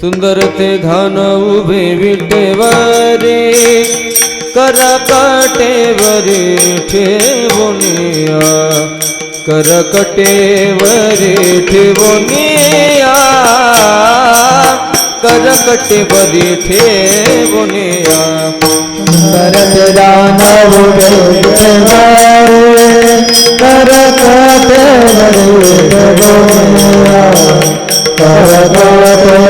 सुंदर ते धान उभे विटेवरे करकटेवरे ठेवोनिया करकटेवरे ठेवोनिया करकटेवरे ठेवोनिया करत दानव करत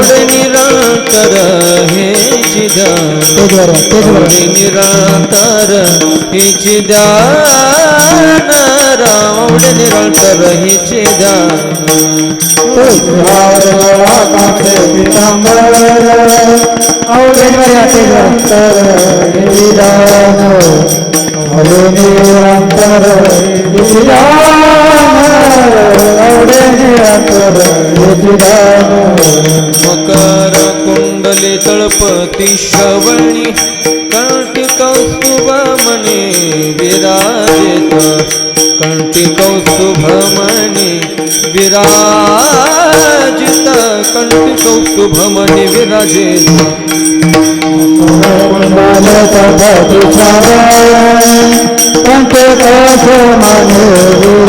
ओढ निरंतर हे चिदान ओढ निरंतर हे चिदान रावड निरंतर हे चिदान मकर कुंडले तळपती श्रवणी कंठी कौस्तुभ म्हणे विराजित. कंठी कौस्तुभ म्हणे विराजित. कंठी कौस्तुभ म्हणे विराजित.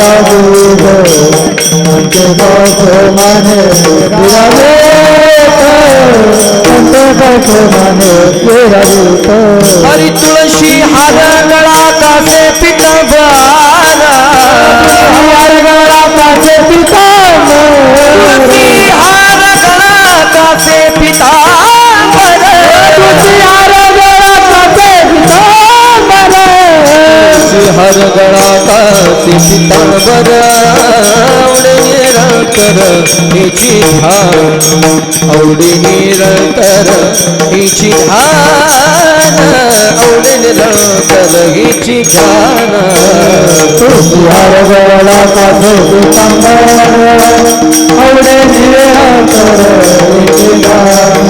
पंचे कौश माने विराजित माने विराजित पंचे कौश माने हरी तुळशी हर गळा पितांबर आवडे निरंतर हिची धान आवडे निरंतर हिची धान आवडे निरंतर हिची ध्यान तुझियार गळा कासे पितांबर आवडे निरंतर हिची धान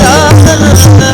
करो